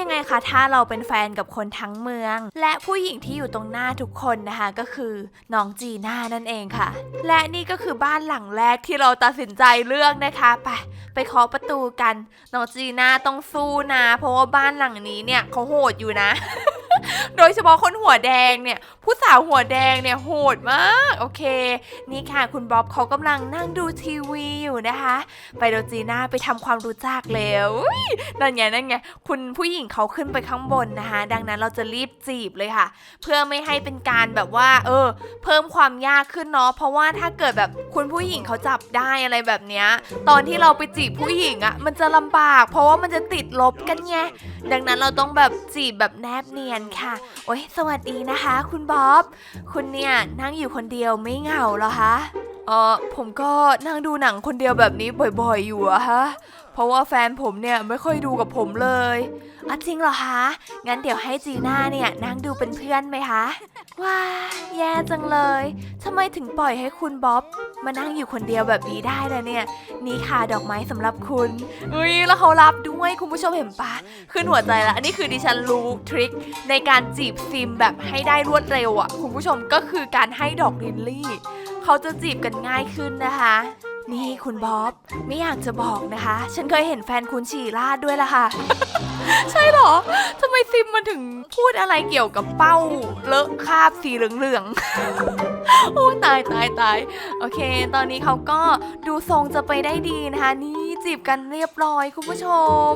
ยังไงคะถ้าเราเป็นแฟนกับคนทั้งเมือง และผู้หญิงที่อยู่ตรงหน้าทุกคนนะคะก็คือน้องจีน่านั่นเองค่ะ และนี่ก็คือบ้านหลังแรกที่เราตัดสินใจเลือกนะคะไปไปเคาะประตูกันน้องจีน่าต้องสู้นะเพราะว่าบ้านหลังนี้เนี่ยเขาโหดอยู่นะ โดยเฉพาะคนหัวแดงเนี่ย ผู้สาวหัวแดงเนี่ยโหดมาก โอเค นี่ค่ะคุณบ๊อบเขากำลังนั่งดูทีวีอยู่นะคะ ไปโดจีน่าไปทำความรู้จักเร็วนั่นไงนั่นไงคุณผู้หญิงเขาขึ้นไปข้างบนนะคะ ดังนั้นเราจะรีบจีบเลยค่ะ เพื่อไม่ให้เป็นการแบบว่า เออ เพิ่มความยากขึ้นเนาะเพราะว่าถ้าเกิดแบบคุณผู้หญิงเขาจับได้อะไรแบบเนี้ยตอนที่เราไปจีบผู้หญิงอะ่ะมันจะลำบาก เพราะว่ามันจะติดลบกันไงดังนั้นเราต้องแบบจีบแบบแนบเนียนค่ะโอ้ยสวัสดีนะคะ คุณบ๊อบ คุณเนี่ยนั่งอยู่คนเดียวไม่เหงาเหรอคะ ออผมก็นั่งดูหนังคนเดียวแบบนี้บ่อยๆ อยู่อะฮะ เพราะว่าแฟนผมเนี่ยไม่ค่อยดูกับผมเลยอจริงเหรอคะ งั้นเดี๋ยวให้จีน่าเนี่ยนั่งดูเป็นเพื่อนไหมคะ ว้าแย่จังเลยทำไมถึงปล่อยให้คุณบ๊อบ มานั่งอยู่คนเดียวแบบนี้ได้ล่ะเนี่ย นี่ค่ะดอกไม้สำหรับคุณอุ้ยแล้วเขารับด้วยคุณผู้ชมเห็นปะขึ้นหัวใจละอันนี้คือดิฉันรู้ทริคในการจีบซิมแบบให้ได้รวดเร็วอะ่ะคุณผู้ชมก็คือการให้ดอกลินลี่ เขาจะจีบกันง่ายขึ้นนะคะ นี่คุณบ๊อบ ไม่อยากจะบอกนะคะ ฉันเคยเห็นแฟนคุณฉี่ราดด้วยล่ะค่ะ ใช่เหรอทำไมซิมมันถึงพูดอะไรเกี่ยวกับเป้า เลอะคราบสีเหลืองๆ โอ้ตายตายตายโอเค ตอนนี้เขาก็ดูทรงจะไปได้ดีนะคะ นี่จีบกันเรียบร้อยคุณผู้ชม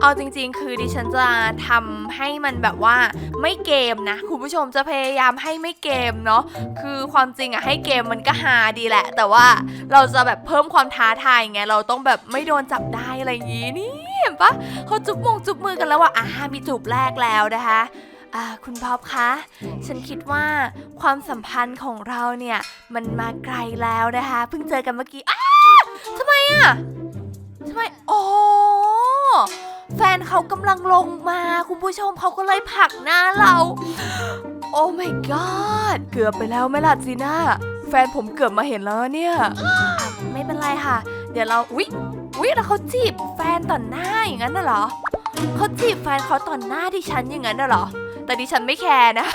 เอาจริงๆ คือดิฉันจะทำให้มันแบบว่าไม่เกมนะ คุณผู้ชมจะพยายามให้ไม่เกมเนาะคือความจริงอะให้เกมมันก็ฮาดีแหละ แต่ว่าเราจะแบบเพิ่มความท้าทายไงเราต้องแบบไม่โดนจับได้อะไรอย่างงี้นี่เห็นปะเขาจุ๊บมงจุ๊บมือกันแล้วว่าอ่ามีจูบแรกแล้วนะคะคุณบ๊อคะ ฉันคิดว่าความสัมพันธ์ของเราเนี่ย มันมาไกลแล้วนะคะ เพิ่งเจอกันเมื่อกี้อ้าทำไมอะทำไม โอ้แฟนเขากำลังลงมา คุณผู้ชมเขาก็เลยผลักหน้าเรา โอ้ my god เกือบไปแล้วไหม่ล่ะจีน่า แฟนผมเกือบมาเห็นแล้วเนี่ย เป็นไรค่ะ เดี๋ยวเราอุ๊ยอุ๊ยแล้วเขาจีบแฟนต่อหน้าอย่างนั้นน่ะเหรอเขาจีบแฟนเขาต่อหน้าดิฉันอย่างนั้นน่ะเหรอ แต่ดิฉันไม่แคร์นะ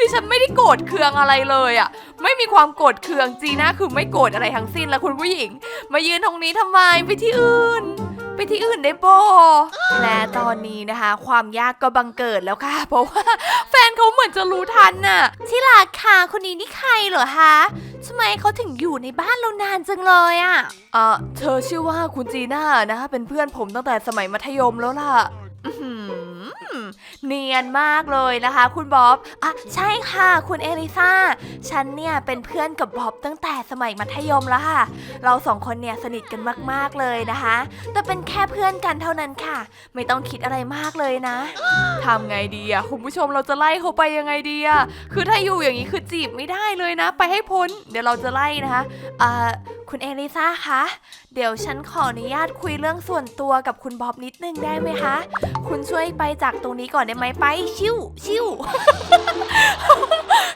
ดิฉันไม่ได้โกรธเคืองอะไรเลยอะ่ะ ไม่มีความโกรธเคืองจีน่าคือไม่โกรธอะไรทั้งสิ้นแล้วคุณผู้หญิง มายืนตรงนี้ทำไมไปที่อื่น ไปที่อื่นได้โบและตอนนี้นะคะ ความยากก็บังเกิดแล้วค่ะ เพราะว่าแฟนเขาเหมือนจะรู้ทันน่ะที่รักค่ะคนนี้นี่ใครเหรอคะทำไมเขาถึงอยู่ในบ้านเรานานจังเลยอะ่ะเออเธอชื่อว่าคุณจีน่านะคะเป็นเพื่อนผมตั้งแต่สมัยมัธยมแล้วล่ะอื้อหือเนียนมากเลยนะคะ คุณบ๊อบอะใช่ค่ะคุณเอลิซาฉันเนี่ยเป็นเพื่อนกับบ๊อบตั้งแต่สมัยมัธยมแล้วค่ะ เราสองคนเนี่ยสนิทกันมากๆเลยนะคะ แต่เป็นแค่เพื่อนกันเท่านั้นค่ะ ไม่ต้องคิดอะไรมากเลยนะทำไงดีอะคุณผู้ชมเราจะไล่เขาไปยังไงดีอะคือถ้าอยู่อย่างนี้คือจีบไม่ได้เลยนะ ไปให้พ้น เดี๋ยวเราจะไล่นะคะอ่าคุณเอลิซาคะ เดี๋ยวฉันขออนุญาตคุยเรื่องส่วนตัวกับคุณบ๊อบนิดนึงได้ไหมคะ คุณช่วยไปจากตรงนี้ก่อนได้ไหมไปชิวชิว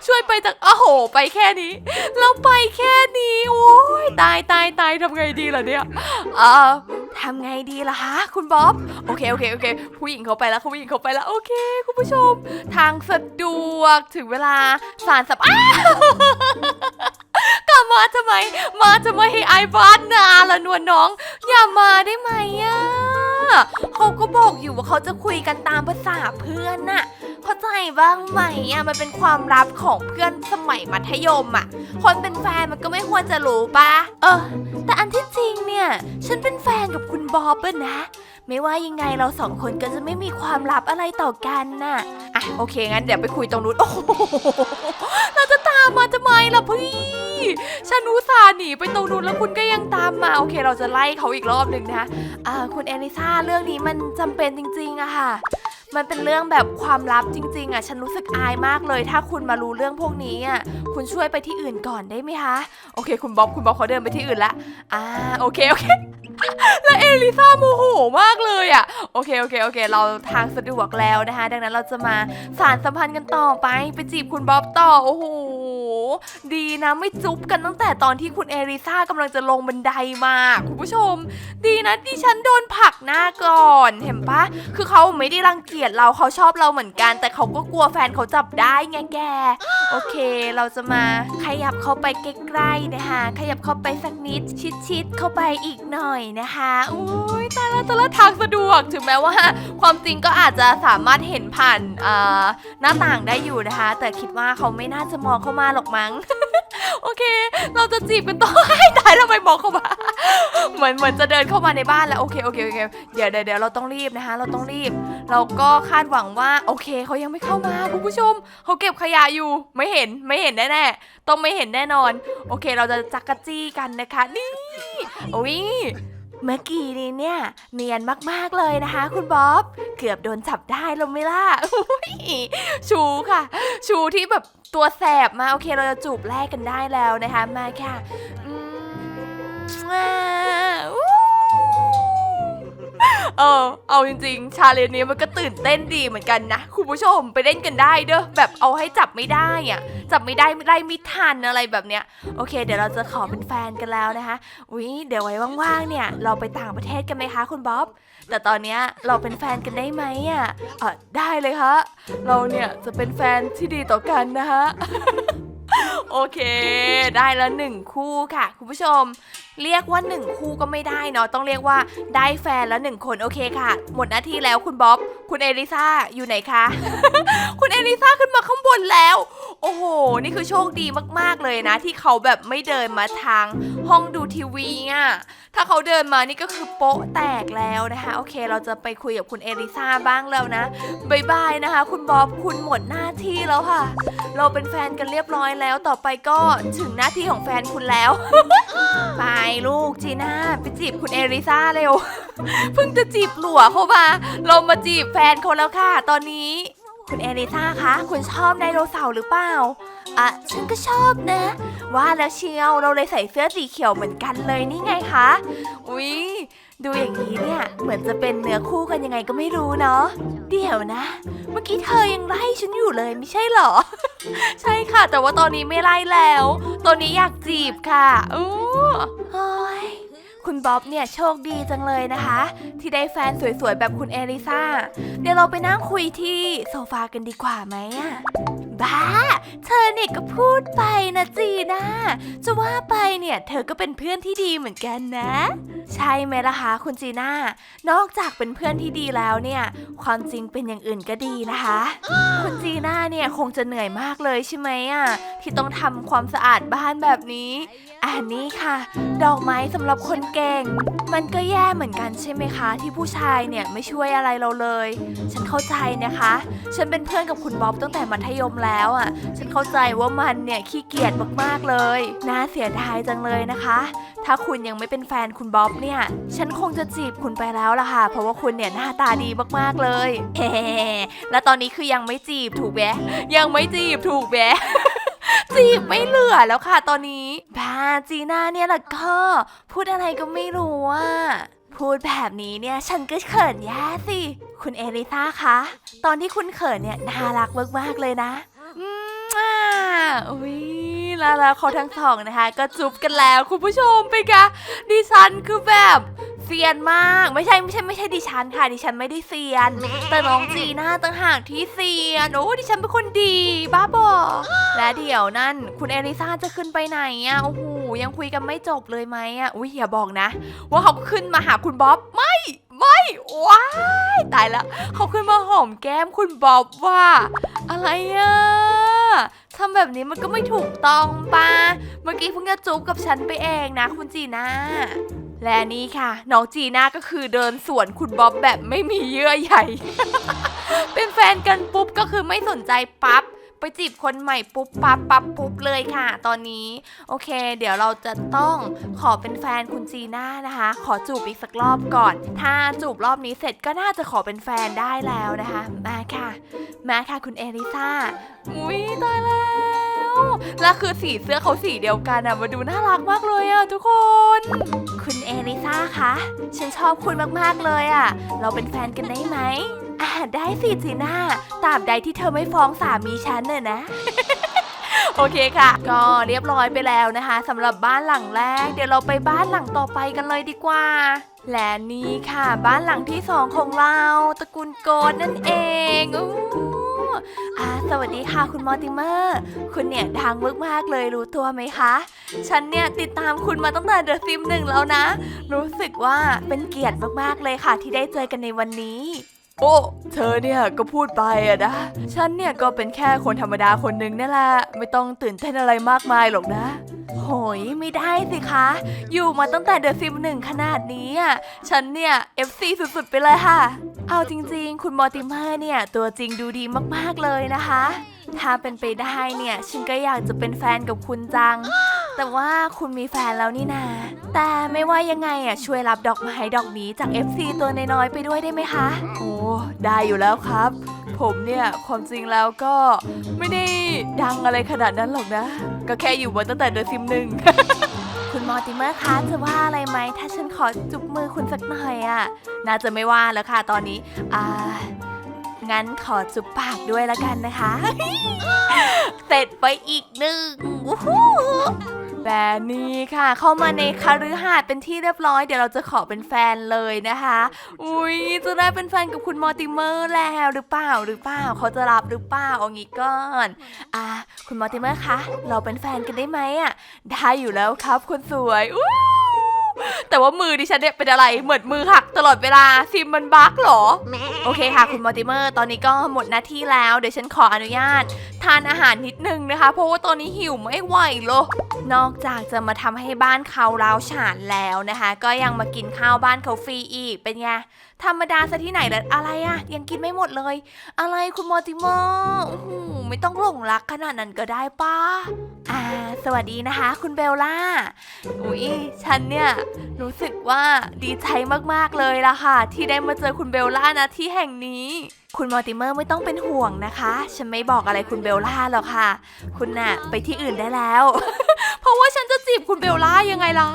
ช่วยไปจากโอ้โห ไปแค่นี้เราไปแค่นี้โอ้ยตายตายตายทำไงดีล่ะเนี่ยเอ่อทำไงดีล่ะคะคุณบ๊อบโอเคโอเคโอเค ผู้หญิงเขาไปแล้วผู้หญิงเขาไปแล้วโอเค คุณผู้ชม ทางสะดวกถึงเวลาสารสับอ้าวกลับมาทำไม มาทำไมให้ไอ้บ้านนาละนวลน้อง อย่ามาได้ไหมอะ เขาก็บอกอยู่ว่าเขาจะคุยกันตามภาษาเพื่อนน่ะ เข้าใจบ้างไหมอะมันเป็นความลับของเพื่อนสมัยมัธยมอะ คนเป็นแฟนมันก็ไม่ควรจะรู้ปะเออ แต่อันที่จริงเนี่ย ฉันเป็นแฟนกับคุณบอบนะ ไม่ว่ายังไงเราสองคนก็จะไม่มีความลับอะไรต่อกันน่ะ อะโอเคงั้นเดี๋ยวไปคุยตรงนู้นโอ้โหเราจะตามมาทำไมล่ะพี่ฉันอุตส่าห์หนีไปตรงนู้นแล้วคุณก็ยังตามมา โอเค เราจะไล่เขาอีกรอบหนึ่งนะอ่าคุณเอลิซาเรื่องนี้มันจำเป็นจริงๆอะค่ะ มันเป็นเรื่องแบบความลับจริง ๆอะฉันรู้สึกอายมากเลย ถ้าคุณมารู้เรื่องพวกนี้อะคุณช่วยไปที่อื่นก่อนได้ไหมคะ โอเค คุณบ๊อบคุณบ๊อบเขาเดินไปที่อื่นละอ่าโอเคโอเค แล้วเอลิซาโมโหมากเลยอะโอเคโอเคโอเค เราทางสะดวกแล้วนะคะ ดังนั้นเราจะมาสารสัมพันธ์กันต่อไป ไปจีบคุณบ๊อบต่อ โอ้โห ดีนะไม่จุ๊บกันตั้งแต่ตอนที่คุณเอริซ่ากำลังจะลงบันไดมา คุณผู้ชม ดีนะดิฉันโดนผลักหน้าก่อน เห็นปะคือเขาไม่ได้รังเกียจเราเขาชอบเราเหมือนกัน แต่เขาก็กลัวแฟนเขาจับได้ไงแก โอเค เราจะมาขยับเข้าไปใกล้ๆนะคะ ขยับเข้าไปสักนิดชิดๆเข้าไปอีกหน่อยนะคะอุ้ยตายแล้วตายแล้วทางสะดวก ถึงแม้ว่า ความจริงก็อาจจะสามารถเห็นผ่านหน้าต่างได้อยู่นะคะ แต่คิดว่าเขาไม่น่าจะมองเข้ามาหรอกมั้ง โอเค เราจะจีบกันต่อให้ได้ทำไมมองเข้ามา เหมือนเหมือนจะเดินเข้ามาในบ้านแล้วโอเคโอเคโอเคเดี๋ยวเดี๋ยวเดี๋ยวเราต้องรีบนะคะ เราต้องรีบ เราก็คาดหวังว่าโอเคเขายังไม่เข้ามาคุณผู้ชมเขาเก็บขยะอยู่ไม่เห็นไม่เห็นแน่ๆต้องไม่เห็นแน่นอน โอเค เราจะจักกะจี้กันนะคะนี่โอ้ย เมื่อกี้นี้เนี่ย เนียนมากๆเลยนะคะ คุณบ๊อบ เกือบโดนจับได้แล้วไม่ล่ะชูค่ะ ชูที่แบบตัวแสบมาโอเคเราจะจูบแรกกันได้แล้วนะคะ มาค่ะอืมว้า เออ เอาจริงๆ ชาเลนจ์นี้มันก็ตื่นเต้นดีเหมือนกันนะ คุณผู้ชมไปเล่นกันได้เด้อแบบเอาให้จับไม่ได้อะจับไม่ได้ไม่ไม่ทันอะไรแบบเนี้ยโอเค เดี๋ยวเราจะขอเป็นแฟนกันแล้วนะคะอุ๊ยเดี๋ยวไว้ว่างๆเนี่ย เราไปต่างประเทศกันไหมคะคุณบ๊อบ แต่ตอนเนี้ยเราเป็นแฟนกันได้ไหมอะเออได้เลยค่ะเราเนี่ยจะเป็นแฟนที่ดีต่อกันนะคะโอเค ได้แล้วหนึ่งคู่ค่ะ คุณผู้ชมเรียกว่าหนึ่งคู่ก็ไม่ได้เนาะต้องเรียกว่าได้แฟนแล้วหนึ่งคนโอเคค่ะ หมดหน้าที่แล้วคุณบ๊อบ คุณเอลิซาอยู่ไหนคะ คุณเอลิซาขึ้นมาข้างบนแล้ว โอ้โห นี่คือโชคดีมากๆเลยนะ ที่เขาแบบไม่เดินมาทางห้องดูทีวีอะถ้าเขาเดินมานี่ก็คือโป๊ะแตกแล้วนะคะ โอเค เราจะไปคุยกับคุณเอลิซาบ้างแล้วนะบายบายนะคะ คุณบ๊อบคุณหมดหน้าที่แล้วค่ะ เราเป็นแฟนกันเรียบร้อยแล้วต่อไปก็ถึงหน้าที่ของแฟนคุณแล้วไปลูกจีน่าไปจีบคุณเอริซาเร็ว เพิ่งจะจีบหลัวเขามาเรามาจีบแฟนเขาแล้วค่ะ ตอนนี้ คุณเอริซาคะ คุณชอบไดโนเสาร์หรือเปล่าอะฉันก็ชอบนะ ว่าแล้วเชียวเราเลยใส่เสื้อสีเขียวเหมือนกันเลยนี่ไงคะ อุ๊ย ดูอย่างนี้เนี่ย เหมือนจะเป็นเนื้อคู่กันยังไงก็ไม่รู้เนาะ เดี๋ยวนะ เมื่อกี้เธอยังไล่ฉันอยู่เลยไม่ใช่หรอ ใช่ค่ะ แต่ว่าตอนนี้ไม่ไล่แล้ว ตอนนี้อยากจีบค่ะอู้โอ้ยคุณบ๊อบเนี่ยโชคดีจังเลยนะคะ ที่ได้แฟนสวยๆ แบบคุณเอลิซ่าเดี๋ยวเราไปนั่งคุยที่โซฟากันดีกว่าไหมอะ บ้า เธอเนี่ยก็พูดไปนะจีน่าจะว่าไปเนี่ย เธอก็เป็นเพื่อนที่ดีเหมือนกันนะ ใช่ไหมล่ะคะคุณจีน่า นอกจากเป็นเพื่อนที่ดีแล้วเนี่ย ความจริงเป็นอย่างอื่นก็ดีนะคะ คุณจีน่าเนี่ยคงจะเหนื่อยมากเลยใช่ไหมอะที่ต้องทำความสะอาดบ้านแบบนี้อันนี้ค่ะ ดอกไม้สำหรับคนเก่ง มันก็แย่เหมือนกันใช่ไหมคะ ที่ผู้ชายเนี่ยไม่ช่วยอะไรเราเลย ฉันเข้าใจนะคะ ฉันเป็นเพื่อนกับคุณบ๊อบตั้งแต่มัธยมแล้วอะ ฉันเข้าใจว่ามันเนี่ยขี้เกียจมากๆเลย น่าเสียดายจังเลยนะคะ ถ้าคุณยังไม่เป็นแฟนคุณบ๊อบเนี่ย ฉันคงจะจีบคุณไปแล้วล่ะค่ะ เพราะว่าคุณเนี่ยหน้าตาดีมากๆเลยเฮ้แล้วตอนนี้คือยังไม่จีบถูกแบะยังไม่จีบถูกแบะจีบไม่เหลือแล้วค่ะตอนนี้บ้าจีน่าเนี่ยแหละก็พูดอะไรก็ไม่รู้อะพูดแบบนี้เนี่ยฉันก็เขินแย่สิ คุณเอลิซาคะ ตอนที่คุณเขินเนี่ยน่ารักมากๆเลยนะ อุ้ยล้วแล้วเขาทั้งสองนะคะ ก็จุบกันแล้วคุณผู้ชมไปนไงดิฉันคือแบบเซียนมากไม่ใช่ไม่ใช่ไม่ใช่ดิฉันค่ะดิฉันไม่ได้เซียน แต่น้องจีน่าต่างหากที่เซียนโอ้ดิฉันเป็นคนดีบ้าบอและเดี๋ยวนั่น คุณเอลิซาจะขึ้นไปไหนอะโอ้โหยังคุยกันไม่จบเลยไหมอะอุ้ยอย่าบอกนะ ว่าเขาขึ้นมาหาคุณบ๊อบไม่ ไม่ว้ายตายแล้วเขาขึ้นมาหอมแก้มคุณบ๊อบว่า อะไรอะทำแบบนี้มันก็ไม่ถูกต้องป่ะเมื่อกี้เพิ่งจะจุ๊บกับฉันไปเองนะคุณจีน่าและนี่ค่ะ น้องจีน่าก็คือเดินสวนคุณบ๊อบแบบไม่มีเยื่อใยเป็นแฟนกันปุ๊บก็คือไม่สนใจปั๊บ ไปจีบคนใหม่ปุ๊บปั๊บปั๊บปุ๊บเลยค่ะ ตอนนี้ โอเค เดี๋ยวเราจะต้องขอเป็นแฟนคุณจีน่านะคะ ขอจูบอีกสักรอบก่อน ถ้าจูบรอบนี้เสร็จก็น่าจะขอเป็นแฟนได้แล้วนะคะ มาค่ะ มาค่ะคุณเอลิซ่าอุ้ยตายแล้ว แล้วคือสีเสื้อเขาสีเดียวกันอะมาดูน่ารักมากเลยอะทุกคน คุณเอลิซาคะ ฉันชอบคุณมากๆเลยอะเราเป็นแฟนกันได้ไหมอ่าได้สิจีน่าตราบใดที่เธอไม่ฟ้องสามีฉันเน่ะนะโอเคค่ะ ก็เรียบร้อยไปแล้วนะคะสำหรับบ้านหลังแรก เดี๋ยวเราไปบ้านหลังต่อไปกันเลยดีกว่า และนี่ค่ะ บ้านหลังที่สองของเราตระกูลโกดนั่นเอง อาสวัสดีค่ะคุณมอติเมอร์ คุณเนี่ยดังมากๆเลยรู้ตัวไหมคะ ฉันเนี่ยติดตามคุณมาตั้งแต่เดอะซิมหนึ่งแล้วนะ รู้สึกว่าเป็นเกียรติมากๆเลยค่ะที่ได้เจอกันในวันนี้ โอ้เธอเนี่ยก็พูดไปอะนะ ฉันเนี่ยก็เป็นแค่คนธรรมดาคนหนึ่งนั่นแหละ ไม่ต้องตื่นเต้นอะไรมากมายหรอกนะ โหยไม่ได้สิคะ อยู่มาตั้งแต่เดอะซิมหนึ่งขนาดนี้อะฉันเนี่ยเอฟซีสุดๆไปเลยค่ะ เอาจริงๆ คุณมอร์ติเมอร์เนี่ยตัวจริงดูดีมากๆเลยนะคะ ถ้าเป็นไปได้เนี่ย ฉันก็อยากจะเป็นแฟนกับคุณจัง แต่ว่าคุณมีแฟนแล้วนี่นา แต่ไม่ว่ายังไงอะช่วยรับดอกไม้ดอกนี้จาก FC ตัวน้อยๆไปด้วยได้ไหมคะ โอ้ได้อยู่แล้วครับ ผมเนี่ยความจริงแล้วก็ไม่ได้ดังอะไรขนาดนั้นหรอกนะ ก็แค่อยู่มาตั้งแต่เดอะซิมหนึ่งคุณมอร์ติเมอร์คะจะว่าอะไรไหม ถ้าฉันขอจุบมือคุณสักหน่อยอะ่ะ น่าจะไม่ว่าแล้วค่ะตอนนี้ อ่า งั้นขอจุบปากด้วยละกันนะคะ เสร็จไปอีกหนึ่งและนี่ค่ะ เข้ามาในคารือหาดเป็นที่เรียบร้อย เดี๋ยวเราจะขอเป็นแฟนเลยนะคะ อุ้ยจะได้เป็นแฟนกับคุณมอติเมอร์แล้วหรือเปล่าหรือเปล่าเขาจะรับหรือเปล่าเอางี้ก่อนอ่าคุณมอติเมอร์คะเราเป็นแฟนกันได้ไหมอะได้อยู่แล้วครับคนสวยอู้ แต่ว่ามือดิฉันเนี่ยเป็นอะไร เหมือนมือหักตลอดเวลาซิมมันบั๊กเหรอ โอเคค่ะ คุณมอร์ติเมอร์ ตอนนี้ก็หมดหน้าที่แล้ว เดี๋ยวฉันขออนุญาต ทานอาหารนิดนึงนะคะ เพราะว่าตอนนี้หิวไม่ไหวเลยนอกจากจะมาทำให้บ้านเขาร้าวฉานแล้วนะคะ ก็ยังมากินข้าวบ้านเขาฟรีอีก เป็นไง ธรรมดาซะที่ไหนแล้วอะไรอะยังกินไม่หมดเลย อะไรคุณมอร์ติเมอร์ไม่ต้องหลงรักขนาดนั้นก็ได้ป้าอ่า สวัสดีนะคะ คุณเบลล่า อุ๊ยฉันเนี่ยรู้สึกว่าดีใจมากๆเลยล่ะค่ะ ที่ได้มาเจอคุณเบลล่านะที่แห่งนี้ คุณมอร์ติเมอร์ไม่ต้องเป็นห่วงนะคะ ฉันไม่บอกอะไรคุณเบลล่าหรอกค่ะ คุณน่ะไปที่อื่นได้แล้ว เพราะว่าฉันจะจีบคุณเบลล่ายังไงล่ะ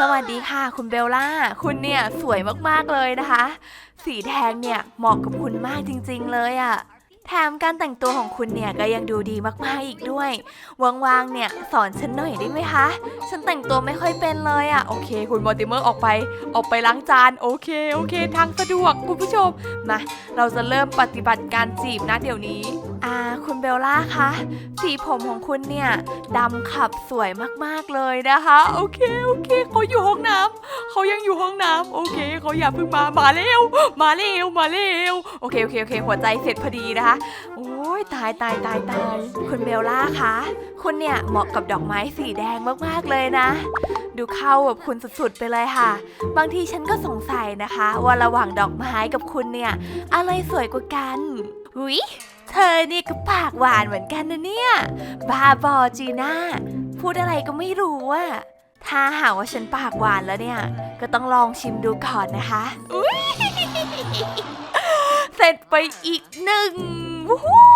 สวัสดีค่ะ คุณเบลล่า คุณเนี่ยสวยมากๆเลยนะคะ สีแดงเนี่ยเหมาะกับคุณมากจริง ๆ เลยอะ่ะ ถมการแต่งตัวของคุณเนี่ยก็ยังดูดีมากๆอีกด้วยว่างๆเนี่ยสอนฉันหน่อยได้ไหมคะ ฉันแต่งตัวไม่ค่อยเป็นเลยอะ่ะโอเค คุณมอร์ติเมอร์ออกไป ออกไปล้างจานโอเคโอเค ทางสะดวกคุณผู้ชมมาเราจะเริ่มปฏิบัติการจีบนะเดี๋ยวนี้ อ่าคุณเบลล่าคะสีผมของคุณเนี่ยดำขับสวยมากๆเลยนะคะ โอเคโอเคเขาอยู่ห้องน้ำเขายังอยู่ห้องน้ำโอเคเขาอย่าเพิ่งมามาเร็ว มาเร็วมาเร็วโอเคโอเคโอเค หัวใจเสร็จพอดีนะคะโอ้ยตายตายตายตายคุณเบลล่าคะคุณเนี่ยเหมาะกับดอกไม้สีแดงมากๆเลยนะ ดูเข้ากับคุณสุดๆไปเลยค่ะ บางทีฉันก็สงสัยนะคะ ว่าระหว่างดอกไม้กับคุณเนี่ยอะไรสวยกว่ากันหุย เธอนี่ก็ปากหวานเหมือนกันนะเนี่ยบาบอจีน่า พูดอะไรก็ไม่รู้อะถ้าหากว่าฉันปากหวานแล้วเนี่ย ก็ต้องลองชิมดูก่อนนะคะอุ๊ยเสร็จไปอีกหนึ่งวู้ฮู้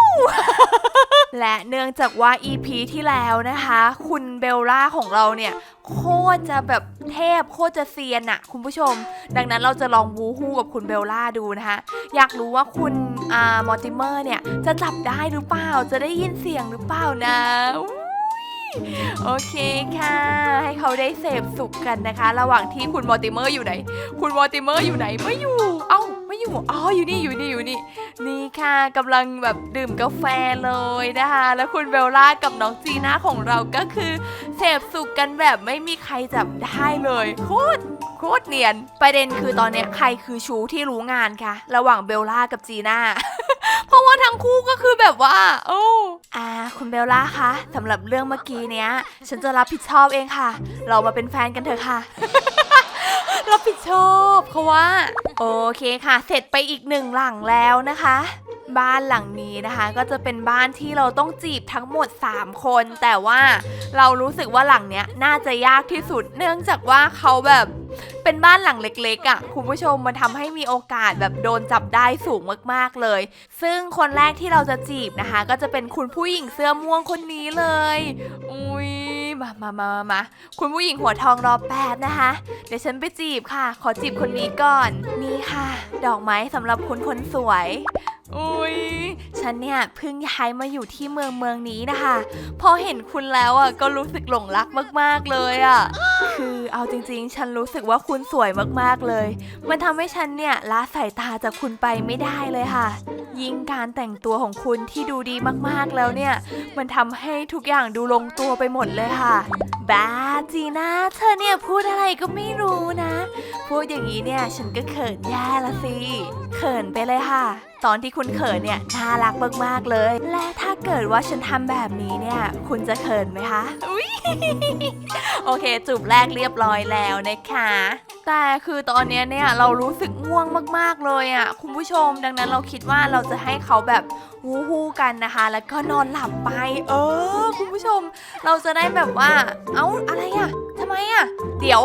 และเนื่องจากว่า EP ที่แล้วนะคะ คุณเบลล่าของเราเนี่ย โคตรจะแบบเทพโคตรจะเซียนอะคุณผู้ชม ดังนั้นเราจะลองวูฮู้กับคุณเบลล่าดูนะคะ อยากรู้ว่าคุณอ่ามอร์ติเมอร์เนี่ย จะจับได้หรือเปล่า จะได้ยินเสียงหรือเปล่านะ โอเคค่ะ ให้เขาได้เสพสุขกันนะคะ ระหว่างที่คุณมอร์ติเมอร์อยู่ไหน คุณมอร์ติเมอร์อยู่ไหนไม่อยู่ เอ้าไม่อยู่อ๋ออยู่นี่อยู่นี่อยู่นี่ นี่ค่ะกำลังแบบดื่มกาแฟเลยนะคะ แล้วคุณเบลล่ากับน้องจีน่าของเราก็คือเสพสุขกันแบบไม่มีใครจับได้เลยโคตร โคตรเนียน ประเด็นคือตอนนี้ใครคือชูที่รู้งานคะระหว่างเบลล่ากับจีน่า เพราะว่าทั้งคู่ก็คือแบบว่า โอ้อ่าคุณเบลล่าคะสำหรับเรื่องเมื่อกี้เนี้ย ฉันจะรับผิดชอบเองค่ะ เรามาเป็นแฟนกันเถอะค่ะรับผิดชอบเขาว่า โอเคค่ะ เสร็จไปอีกหนึ่งหลังแล้วนะคะ บ้านหลังนี้นะคะ ก็จะเป็นบ้านที่เราต้องจีบทั้งหมด 3 คน แต่ว่าเรารู้สึกว่าหลังเนี้ยน่าจะยากที่สุด เนื่องจากว่าเขาแบบเป็นบ้านหลังเล็กๆอะ่ะคุณผู้ชมมันทำให้มีโอกาสแบบโดนจับได้สูงมากๆเลย ซึ่งคนแรกที่เราจะจีบนะคะ ก็จะเป็นคุณผู้หญิงเสื้อม่วงคนนี้เลย อุ้ยมามามามามาคุณผู้หญิงหัวทองรอแป๊บนะคะ เดี๋ยวฉันไปจีบค่ะ ขอจีบคนนี้ก่อน นี่ค่ะ ดอกไม้สำหรับคุณคนสวยอุ้ยฉันเนี่ยเพิ่งย้ายมาอยู่ที่เมืองเมืองนี้นะคะ พอเห็นคุณแล้วอะก็รู้สึกหลงรักมากๆเลยอะ คือเอาจริงๆ ฉันรู้สึกว่าคุณสวยมากๆเลย มันทำให้ฉันเนี่ยละสายตาจากคุณไปไม่ได้เลยค่ะ ยิ่งการแต่งตัวของคุณที่ดูดีมากๆแล้วเนี่ย มันทำให้ทุกอย่างดูลงตัวไปหมดเลยค่ะบ้าจีน่าเธอเนี่ยพูดอะไรก็ไม่รู้นะ พูดอย่างนี้เนี่ยฉันก็เขินแย่ละสิ เขินไปเลยค่ะ ตอนที่คุณเขินเนี่ยน่ารักมากๆเลย และถ้าเกิดว่าฉันทำแบบนี้เนี่ย คุณจะเขินไหมคะอุ๊ยโอเค จูบแรกเรียบร้อยแล้วนะคะแต่คือตอนนี้เนี่ยเรารู้สึกง่วงมากๆเลยอะ่ะคุณผู้ชม ดังนั้นเราคิดว่าเราจะให้เขาแบบวู้ฮู้กันนะคะ แล้วก็นอนหลับไป เออ คุณผู้ชม เราจะได้แบบว่า เอ้าอะไรอะ่ะทำไมอะ่ะ เดี๋ยว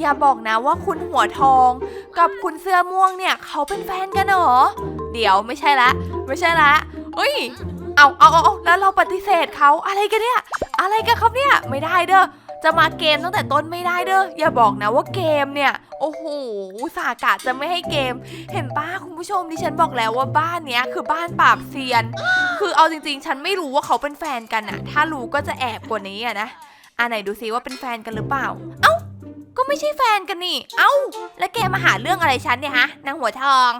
อย่าบอกนะว่าคุณหัวทอง กับคุณเสื้อม่วงเนี่ย เขาเป็นแฟนกันเหรอ เดี๋ยวไม่ใช่ละ ไม่ใช่ละเอ้ยเอาเอาเอาเอาแล้วเราปฏิเสธเขาอะไรกันเนี่ย อะไรกันครับเนี่ย ไม่ได้เด้อ จะมาเกมตั้งแต่ต้นไม่ได้เด้อ อย่าบอกนะว่าเกมเนี่ย โอ้โหสากะจะไม่ให้เกม เห็นป้าคุณผู้ชมดิฉันบอกแล้วว่าบ้านเนี้ยคือบ้านปราบเซียน คือเอาจริง ๆ ฉันไม่รู้ว่าเขาเป็นแฟนกันอะถ้ารู้ก็จะแอบกว่านี้อะนะอะไหนดูซิว่าเป็นแฟนกันหรือเปล่า เอ้า ก็ไม่ใช่แฟนกันนี่ เอ้า แล้วแกมาหาเรื่องอะไรฉันเนี่ยฮะ นางหัวทอง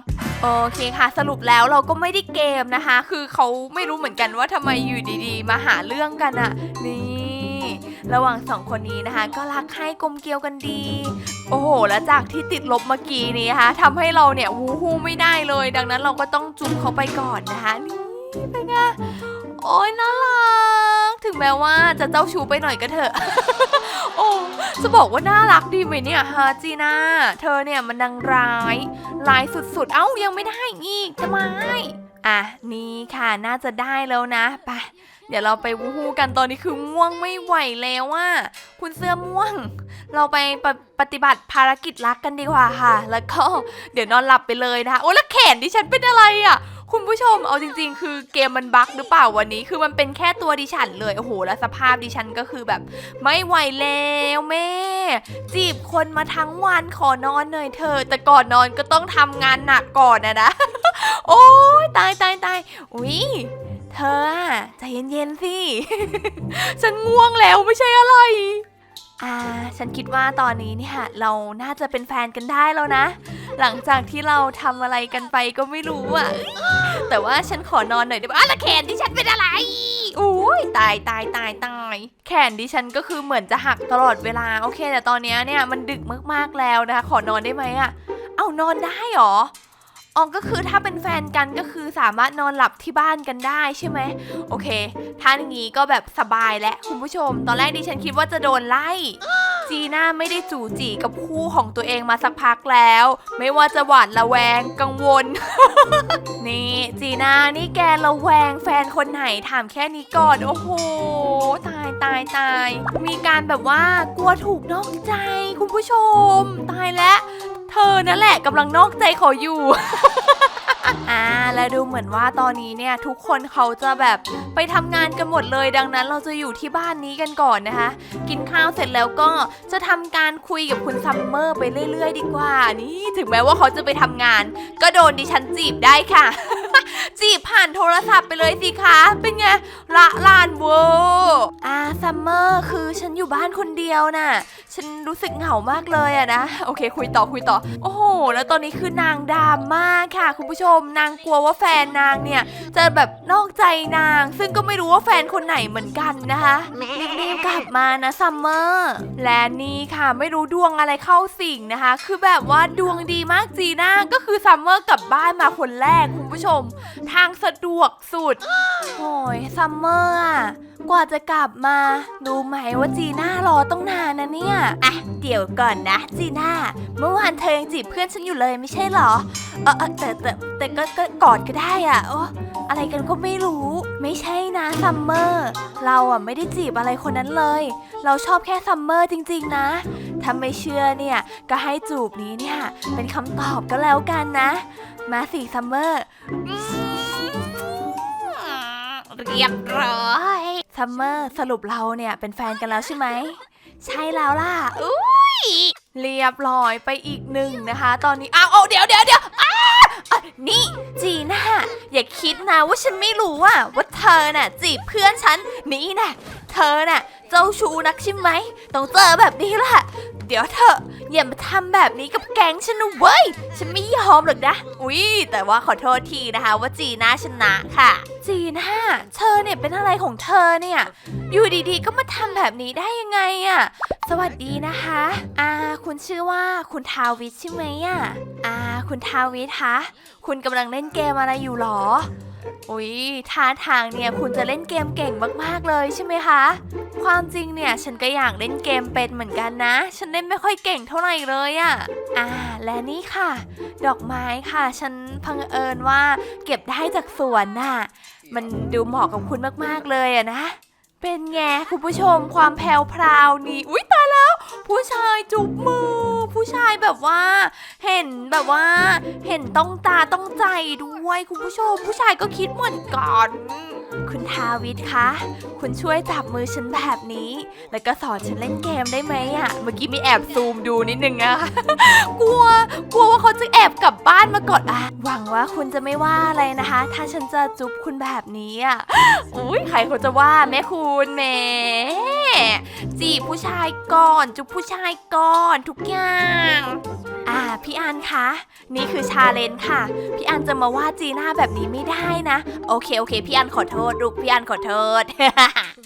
โอเคค่ะ สรุปแล้วเราก็ไม่ได้เกมนะคะ คือเขาไม่รู้เหมือนกันว่าทำไมอยู่ดีๆ มาหาเรื่องกันอะนี่ ระหว่างสองคนนี้นะคะ ก็รักให้กลมเกลียวกันดี โอ้โห แล้วจากที่ติดลบเมื่อกี้นี้นะคะทำให้เราเนี่ยวูฮู้ไม่ได้เลย ดังนั้นเราก็ต้องจุ๊บเขาไปก่อนนะคะ นี่เป็นไง โอ้ยน่ารัก ถึงแม้ว่าจะเจ้าชู้ไปหน่อยก็เถอะ โอ้จะบอกว่าน่ารักดีไหมเนี่ยฮะจีน่าเธอเนี่ยมันนางร้ายร้ายสุดๆ เอ้ายังไม่ได้อีกจะมอะนี่ค่ะน่าจะได้แล้วนะไปเดี๋ยวเราไปวูฮูกันตอนนี้คือง่วงไม่ไหวแล้วว่าคุณเสื้อม่วง เราไปปฏิปฏิบัติภารกิจรักกันดีกว่าค่ะ แล้วก็เดี๋ยวนอนหลับไปเลยนะคะโอ้แล้วแขนดิฉันเป็นอะไรอะ คุณผู้ชมเอาจริง ๆ คือเกมมันบั๊กหรือเปล่าวันนี้ คือมันเป็นแค่ตัวดิฉันเลยโอ้โหแล้วสภาพดิฉันก็คือแบบ ไม่ไหวแล้วแม่ จีบคนมาทั้งวันขอนอนหน่อยเธอะแต่ก่อนนอนก็ต้องทำงานหนักก่อนนะนะ โอ้ยตายตายตายอุ๊ยเธออะใจเย็นๆสิฉันง่วงแล้วไม่ใช่อะไร อ่า ฉันคิดว่าตอนนี้เนี่ยเราน่าจะเป็นแฟนกันได้แล้วนะ หลังจากที่เราทำอะไรกันไปก็ไม่รู้อะแต่ว่าฉันขอนอนหน่อยได้ปะอะแล้วแขนที่ฉันเป็นอะไรโอ้ยตายตายตายตาย แขนดิฉันก็คือเหมือนจะหักตลอดเวลา โอเค แต่ตอนเนี้ยเนี่ยมันดึกมากๆแล้วนะคะ ขอนอนได้ไหมอะเอานอนได้หรอ อ๋อก็คือถ้าเป็นแฟนกันก็คือสามารถนอนหลับที่บ้านกันได้ใช่ไหมโอเคถ้าอย่างนี้ก็แบบสบายและคุณผู้ชม ตอนแรกดิฉันคิดว่าจะโดนไล่ จีน่าไม่ได้จู่จีกับคู่ของตัวเองมาสักพักแล้ว ไม่ว่าจะหวาดระแวงกังวล นี่จีน่านี่แกระแวงแฟนคนไหนถามแค่นี้ก่อนโอ้โหตายตายตายมีการแบบว่ากลัวถูกนอกใจคุณผู้ชม ตายแล้ว เธอนั่นแหละกำลังนอกใจเขาอยู่ อ่าแล้วดูเหมือนว่าตอนนี้เนี่ยทุกคนเขาจะแบบไปทำงานกันหมดเลยดังนั้นเราจะอยู่ที่บ้านนี้กันก่อนนะคะ กินข้าวเสร็จแล้วก็จะทำการคุยกับคุณซัมเมอร์ไปเรื่อย ๆ ดีกว่า นี่ถึงแม้ว่าเขาจะไปทำงาน ก็โดนดิฉันจีบได้ค่ะ จีบผ่านโทรศัพท์ไปเลยสิคะ เป็นไงละลานเวอร์อ่าซัมเมอร์คือฉันอยู่บ้านคนเดียวน่ะฉันรู้สึกเหงามากเลยอะนะ โอเค คุยต่อคุยต่อ โอ้โห แล้วตอนนี้คือนางดามมากค่ะ คุณผู้ชมนางกลัวว่าแฟนนางเนี่ยจะแบบนอกใจนาง ซึ่งก็ไม่รู้ว่าแฟนคนไหนเหมือนกันนะคะรีบๆกลับมานะซัมเมอร์และนี่ค่ะไม่รู้ดวงอะไรเข้าสิงนะคะ คือแบบว่าดวงดีมากจีน่าก็คือซัมเมอร์กลับบ้านมาคนแรกคุณผู้ชม ทางสะดวกสุดโอ้ยซัมเมอร์อะกว่าจะกลับมารู้ไหมว่าจีน่ารอต้องนานนะเนี่ยอะเดี๋ยวก่อนนะจีน่าเมื่อวานเธอยังจีบเพื่อนฉันอยู่เลยไม่ใช่เหรอเออเออแต่แต่แต่ก็ก็กอดก็ได้อะโอ้อะไรกันก็ไม่รู้ ไม่ใช่นะซัมเมอร์เราอะไม่ได้จีบอะไรคนนั้นเลย เราชอบแค่ซัมเมอร์จริง ๆ นะถ้าไม่เชื่อเนี่ยก็ให้จูบนี้เนี่ย เป็นคำตอบก็แล้วกันนะ มาสิซัมเมอร์เรียบร้อยซัมเมอร์สรุปเราเนี่ยเป็นแฟนกันแล้วใช่ไหม ใช่แล้วล่ะอุ้ยเรียบร้อยไปอีกหนึ่งนะคะ ตอนนี้อ้าวเอาเดี๋ยวเดี๋ยวเดี๋ยวอ้านี่จีน่าอย่าคิดนะว่าฉันไม่รู้อะว่าเธอน่ะ จีบเพื่อนฉันนี่น่ะเธอน่ะ เจ้าชู้นักใช่ไหมต้องเจอแบบนี้แหละเดี๋ยวเธอ อย่ามาทำแบบนี้กับแก๊งฉันนะเว้ย ฉันไม่ยอมหรอกนะ อุ๊ยแต่ว่าขอโทษทีนะคะว่าจีน่าชนะค่ะ จีน่าเธอเนี่ยเป็นอะไรของเธอเนี่ย อยู่ดีๆ ก็มาทำแบบนี้ได้ยังไงอะสวัสดีนะคะ อ่า คุณชื่อว่าคุณทาวิทใช่ไหมอะอ่า คุณทาวิทคะ คุณกำลังเล่นเกมอะไรอยู่หรอ อุ๊ยท่าทางเนี่ยคุณจะเล่นเกมเก่งมากๆเลยใช่ไหมคะ ความจริงเนี่ยฉันก็อยากเล่นเกมเป็นเหมือนกันนะ ฉันเล่นไม่ค่อยเก่งเท่าไหร่เลยอะ่ะ อ่า และนี่ค่ะ ดอกไม้ค่ะ ฉันพังเอิญว่าเก็บได้จากสวนน่ะ มันดูเหมาะกับคุณมากๆเลยอะนะ เป็นไงคุณผู้ชมความแพรวพราวนี่อุ้ยตายแล้ว ผู้ชายจุบมือ ผู้ชายแบบว่า เห็นแบบว่า เห็นต้องตาต้องใจด้วยคุณผู้ชม ผู้ชายก็คิดเหมือนกันค ทาวิทคะคุณช่วยจับมือฉันแบบนี้ แล้วก็สอนฉันเล่นเกมได้ไหมอะเมื่อกี้มีแอบซูมดูนิดนึงอะกลัว กลัวว่าเขาจะแอบกลับบ้านมากอนอะหวังว่าคุณจะไม่ว่าอะไรนะคะ ถ้าฉันจะจุ๊บคุณแบบนี้อะอุ้ยใครเขาจะว่าแม่คุณแม่จีบผู้ชายก่อน จุ๊บผู้ชายก่อนทุกอย่าง อ่าพี่อันคะ นี่คือชาเลนจ์ค่ะ พี่อันจะมาว่าจีน่าแบบนี้ไม่ได้นะ โอเคโอเค พี่อันขอโทษลูกพี่อันขอโทษ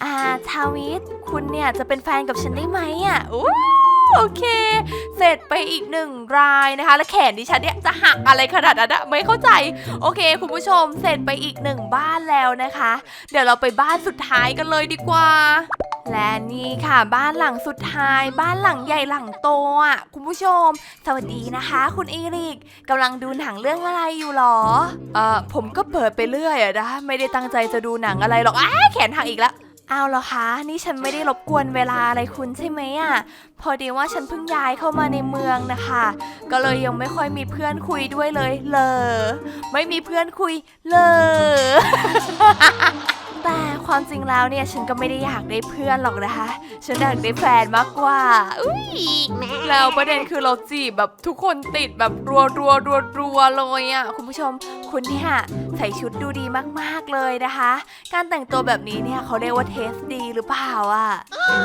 อ่าทาวิทคุณเนี่ยจะเป็นแฟนกับฉันได้ไหมอะอู้ โอเค เสร็จไปอีกหนึ่งรายนะคะ แล้วแขนดิฉันเนี่ยจะหักอะไรขนาดนั้นอะไม่เข้าใจ โอเค คุณผู้ชมเสร็จไปอีกหนึ่งบ้านแล้วนะคะ เดี๋ยวเราไปบ้านสุดท้ายกันเลยดีกว่า และนี่ค่ะบ้านหลังสุดท้าย บ้านหลังใหญ่หลังโตอะคุณผู้ชม สวัสดีนะคะ คุณอีริกกำลังดูหนังเรื่องอะไรอยู่หรอเอ่อผมก็เปิดไปเรื่อยอะนะไม่ได้ตั้งใจจะดูหนังอะไรหรอกอ้าแขนหักอีกแล้ว เอาเหรอคะ นี่ฉันไม่ได้รบกวนเวลาอะไรคุณใช่ไหมอะ พอดีว่าฉันเพิ่งย้ายเข้ามาในเมืองนะคะ ก็เลยยังไม่ค่อยมีเพื่อนคุยด้วยเลย เลยไม่มีเพื่อนคุย เลย แต่ความจริงแล้วเนี่ยฉันก็ไม่ได้อยากได้เพื่อนหรอกนะคะ ฉันอยากได้แฟนมากกว่า อุ้ยแล้วประเด็นคือเราจีบแบบทุกคนติดแบบรัวรัวรัวรัวเลยอะคุณผู้ชมคุณเนี่ยใส่ชุดดูดีมากๆเลยนะคะ การแต่งตัวแบบนี้เนี่ยเขาเรียกว่าเทสดีหรือเปล่าอะ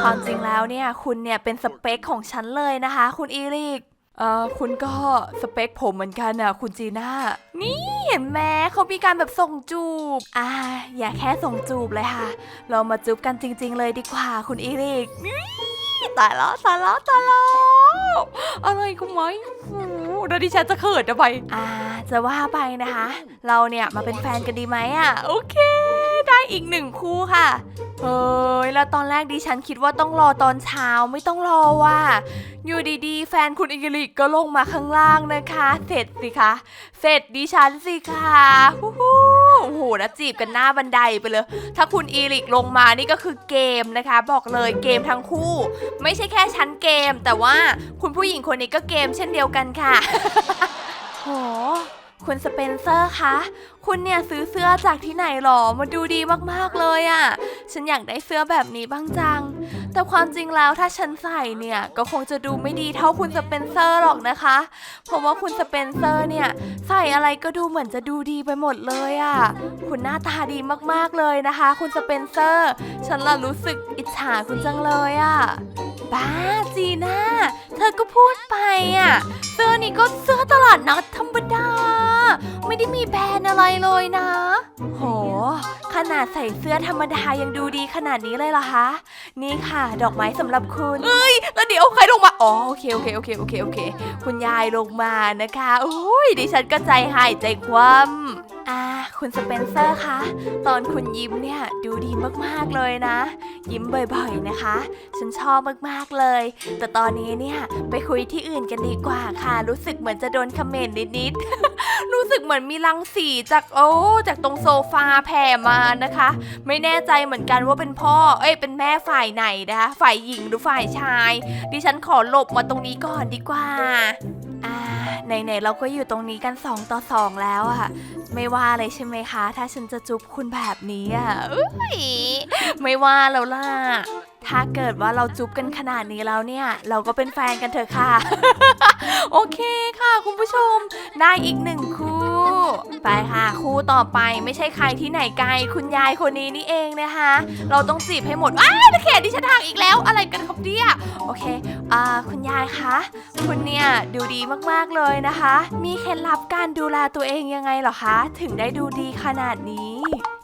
ความจริงแล้วเนี่ยคุณเนี่ยเป็นสเปคของฉันเลยนะคะ คุณอีริก เออคุณก็สเปคผมเหมือนกันนะคุณจีน่า นี่เห็นไหมเขามีการแบบส่งจูบ อ่า อย่าแค่ส่งจูบเลยค่ะ เรามาจูบกันจริง ๆ เลยดีกว่าคุณอีริกนี่ตายแล้วตายแล้วตายแล้วอะไรก็ไหมโอ้โหแล้วดิฉันจะเขินทำไมอ่า จะว่าไปนะคะ เราเนี่ยมาเป็นแฟนกันดีไหมอะ โอเค ได้อีกหนึ่งคู่ค่ะเฮ้ยแล้วตอนแรกดิฉันคิดว่าต้องรอตอนเช้าไม่ต้องรอว่ะอยู่ดีๆ แฟนคุณอิงกลิกก็ลงมาข้างล่างนะคะ เสร็จสิคะ เสร็จดิฉันสิคะฮู้ฮู้โอ้โหนะจีบกันหน้าบันไดไปเลย ถ้าคุณอีริกลงมานี่ก็คือเกมนะคะ บอกเลยเกมทั้งคู่ ไม่ใช่แค่ชั้นเกม แต่ว่าคุณผู้หญิงคนนี้ก็เกมเช่นเดียวกันค่ะโห คุณสเปนเซอร์คะ คุณเนี่ยซื้อเสื้อจากที่ไหนหรอมาดูดีมากๆเลยอะ่ะ ฉันอยากได้เสื้อแบบนี้บ้างจัง แต่ความจริงแล้วถ้าฉันใส่เนี่ย ก็คงจะดูไม่ดีเท่าคุณสเปนเซอร์หรอกนะคะ เพราะว่าคุณสเปนเซอร์เนี่ย ใส่อะไรก็ดูเหมือนจะดูดีไปหมดเลยอะ่ะ คุณหน้าตาดีมากๆเลยนะคะ คุณสเปนเซอร์ ฉันละรู้สึกอิจฉาคุณจังเลยอะ่ะ บ้าจีน่า เธอก็พูดไปอะ เสื้อนี่ก็เสื้อตลาดนัดธรรมดา ไม่ได้มีแบรนด์อะไรเลยนะ โห ขนาดใส่เสื้อธรรมดายังดูดีขนาดนี้เลยเหรอคะ นี่ค่ะ ดอกไม้สำหรับคุณ เอ้ย แล้วเดี๋ยวใครลงมา อ๋อ โอเค โอเค โอเค โอเค โอเค คุณยายลงมานะคะอุ้ย ดิฉันก็ใจหายใจคว่ำ อ่าคุณสเปนเซอร์คะตอนคุณยิ้มเนี่ยดูดีมากๆเลยนะ ยิ้มบ่อยๆนะคะ ฉันชอบมากๆเลย แต่ตอนนี้เนี่ยไปคุยที่อื่นกันดีกว่าค่ะ รู้สึกเหมือนจะโดนคอมเมนต์นิดๆ รู้สึกเหมือนมีรังสีจากโอ้จากตรงโซฟาแผ่มานะคะ ไม่แน่ใจเหมือนกันว่าเป็นพ่อเอ้ยเป็นแม่ฝ่ายไหนนะคะฝ่ายหญิงหรือฝ่ายชาย ดิฉันขอหลบมาตรงนี้ก่อนดีกว่าอ่า ไหนๆเราก็อยู่ตรงนี้กัน 2 ต่อ 2 แล้วอะไม่ว่าเลยใช่ไหมคะ ถ้าฉันจะจุ๊บคุณแบบนี้อะอไม่ว่าแล้วล่ะ ถ้าเกิดว่าเราจุ๊บกันขนาดนี้แล้วเนี่ย เราก็เป็นแฟนกันเถอะค่ะ โอเคค่ะคุณผู้ชม ได้อีกหนึ่งคู่ ไปค่ะคู่ต่อไปไม่ใช่ใครที่ไหนไกล คุณยายคนนี้นี่เองนะคะ เราต้องจีบให้หมดอ้าวตะเขียนดิฉันห่างอีกแล้วอะไรกันครับเนี่ยโอเคอ่าคุณยายคะคุณเนี่ยดูดีมากๆเลยนะคะ มีเคล็ดลับการดูแลตัวเองยังไงเหรอคะ ถึงได้ดูดีขนาดนี้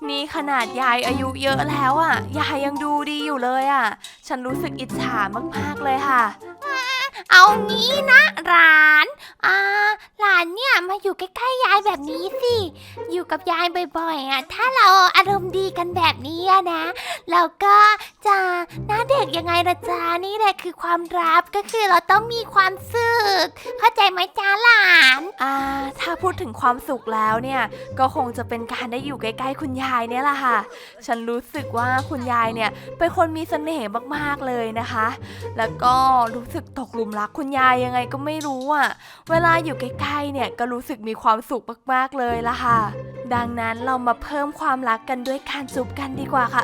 นี่ขนาดยายอายุเยอะแล้วอะ่ะ ยายยังดูดีอยู่เลยอะ่ะ ฉันรู้สึกอิจฉามากๆเลยค่ะ เอางี้นะหลาน อ่า หลานเนี่ย มาอยู่ใกล้ๆยายแบบนี้สิ อยู่กับยายบ่อยๆอะ ถ้าเราอารมณ์ดีกันแบบนี้อะนะ เราก็จะหน้าเด็กยังไงละจ้านี่แหละคือความรักก็คือเราต้องมีความสุขเข้าใจไหมจ้าหลานอ่าถ้าพูดถึงความสุขแล้วเนี่ยก็คงจะเป็นการได้อยู่ใกล้ๆคุณยายเนี่ยแหละค่ะ ฉันรู้สึกว่าคุณยายเนี่ยเป็นคนมีเสน่ห์มากๆเลยนะคะ แล้วก็รู้สึกตกหลุมรักคุณยายยังไงก็ไม่รู้อะ เวลาอยู่ใกล้ๆเนี่ยก็รู้สึกมีความสุขมากๆเลยล่ะค่ะ ดังนั้นเรามาเพิ่มความรักกันด้วยการจุบกันดีกว่าค่ะ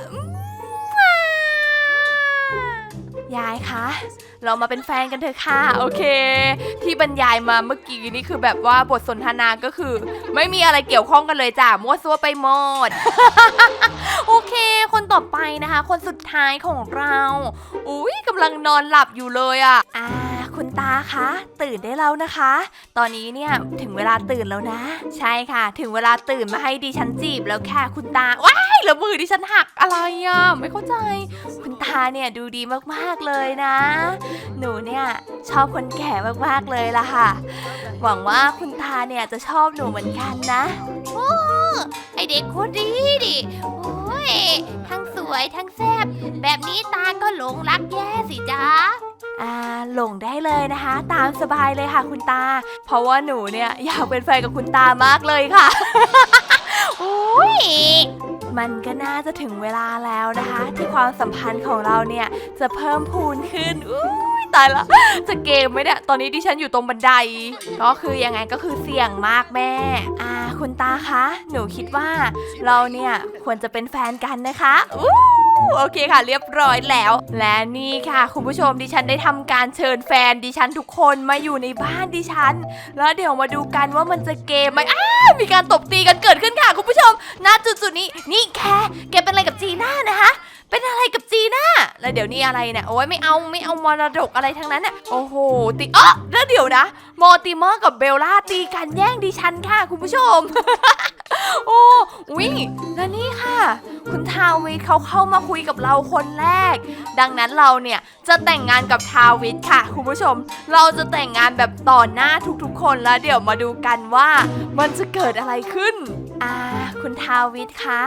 ยายคะ เรามาเป็นแฟนกันเถอะค่ะ โอเค ที่บรรยายมาเมื่อกี้นี่คือแบบว่าบทสนทนาก็คือ ไม่มีอะไรเกี่ยวข้องกันเลยจ้ะมั่วซั่วไปหมด โอเค คนต่อไปนะคะ คนสุดท้ายของเรา อุ้ยกำลังนอนหลับอยู่เลยอะ่ะอ่า คุณตาคะ ตื่นได้แล้วนะคะ ตอนนี้เนี่ยถึงเวลาตื่นแล้วนะ ใช่ค่ะ ถึงเวลาตื่นมาให้ดิฉันจีบแล้วค่ะคุณตาว้ายแล้วมือดิฉันหักอะไรอะ่ะไม่เข้าใจ คุณตาเนี่ยดูดีมากๆเลยนะ หนูเนี่ยชอบคนแก่มากๆเลยล่ะค่ะ หวังว่าคุณตาเนี่ยจะชอบหนูเหมือนกันนะไอเด็กคนดีดิโอ้ย ทั้งสวยทั้งแซ่บแบบนี้ตาก็หลงรักแย่สิจ้าอ่าหลงได้เลยนะคะ ตามสบายเลยค่ะคุณตา เพราะว่าหนูเนี่ยอยากเป็นแฟนกับคุณตามากเลยค่ะ อุ้ยมันก็น่าจะถึงเวลาแล้วนะคะ ที่ความสัมพันธ์ของเราเนี่ยจะเพิ่มพูนขึ้นอุ้ยตายละจะเกมไหมเนี่ยตอนนี้ดิฉันอยู่ตรงบันได ก็คือยังไงก็คือเสี่ยงมากแม่อ่าคุณตาคะ หนูคิดว่าเราเนี่ยควรจะเป็นแฟนกันนะคะอู้ โอเคค่ะ เรียบร้อยแล้ว และนี่ค่ะ คุณผู้ชมดิฉันได้ทำการเชิญแฟนดิฉันทุกคนมาอยู่ในบ้านดิฉัน แล้วเดี๋ยวมาดูกันว่ามันจะเกมไหมอ้ามีการตบตีกันเกิดขึ้นค่ะ คุณผู้ชมณจุดๆนี้ นี่แคแกเป็นอะไรกับจีน่านะคะ เป็นอะไรกับจีน่าแล้วเดี๋ยวนี้อะไรเนี่ยโอ้ยไม่เอาไม่เอามรดกอะไรทั้งนั้นน่ะโอ้โหตีอ๋อแล้วเดี๋ยวนะมอร์ติเมอร์กับเบลล่าตีกันแย่งดิฉันค่ะคุณผู้ชม โอ้วิและนี่ค่ะ คุณทาวิทเขาเข้ามาคุยกับเราคนแรก ดังนั้นเราเนี่ยจะแต่งงานกับทาวิทค่ะ คุณผู้ชม เราจะแต่งงานแบบต่อหน้าทุกๆ คนแล้วเดี๋ยวมาดูกันว่ามันจะเกิดอะไรขึ้น อ่า คุณทาวิทคะ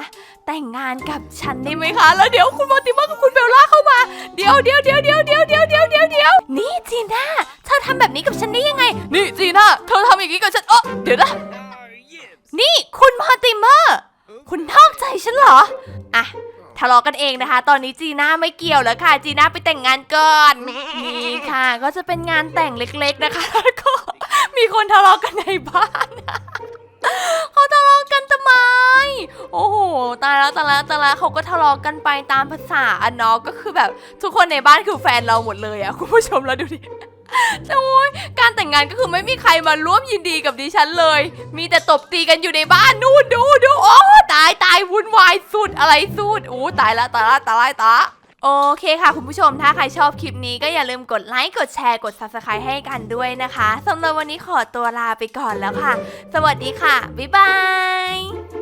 แต่งงานกับฉันได้ไหมคะ แล้วเดี๋ยวคุณมอร์ติเมอร์กับคุณเบลล่าเข้ามา เดี๋ยวเดี๋ยวเดี๋ยวเดี๋ยวเดี๋ยวเดี๋ยวเดี๋ยวเดี๋ยวเดี๋ยวนี่จีน่า เธอทำแบบนี้กับฉันได้ยังไง นี่จีน่า เธอทำอย่างนี้กับฉันเออเดี๋ยวนะ นี่คุณมอร์ติเมอร์ คุณนอกใจฉันเหรอ อะทะเลาะกันเองนะคะ ตอนนี้จีน่าไม่เกี่ยวแล้วค่ะ จีน่าไปแต่งงานก่อน นี่ค่ะ ก็จะเป็นงานแต่งเล็กๆนะคะ แล้วก็มีคนทะเลาะกันในบ้าน เขาทะเลาะกันทำไม โอ้โห ตายแล้วตายแล้วตายแล้วเขาก็ทะเลาะกันไปตามภาษาอันเนาะก็คือแบบทุกคนในบ้านคือแฟนเราหมดเลยอะคุณผู้ชมแล้วดูดิโอ้ยการแต่งงานก็คือไม่มีใครมาร่วมยินดีกับดิฉันเลย มีแต่ตบตีกันอยู่ในบ้านนู่นดูดูโอ้ตายตายวุ่นวายสุดอะไรสุดโอ้ตายละตายละตายละตายละ โอเคค่ะคุณผู้ชมถ้าใครชอบคลิปนี้ก็อย่าลืมกดไลค์กดแชร์กด subscribe ให้กันด้วยนะคะสำหรับวันนี้ขอตัวลาไปก่อนแล้วค่ะ สวัสดีค่ะ บ๊ายบาย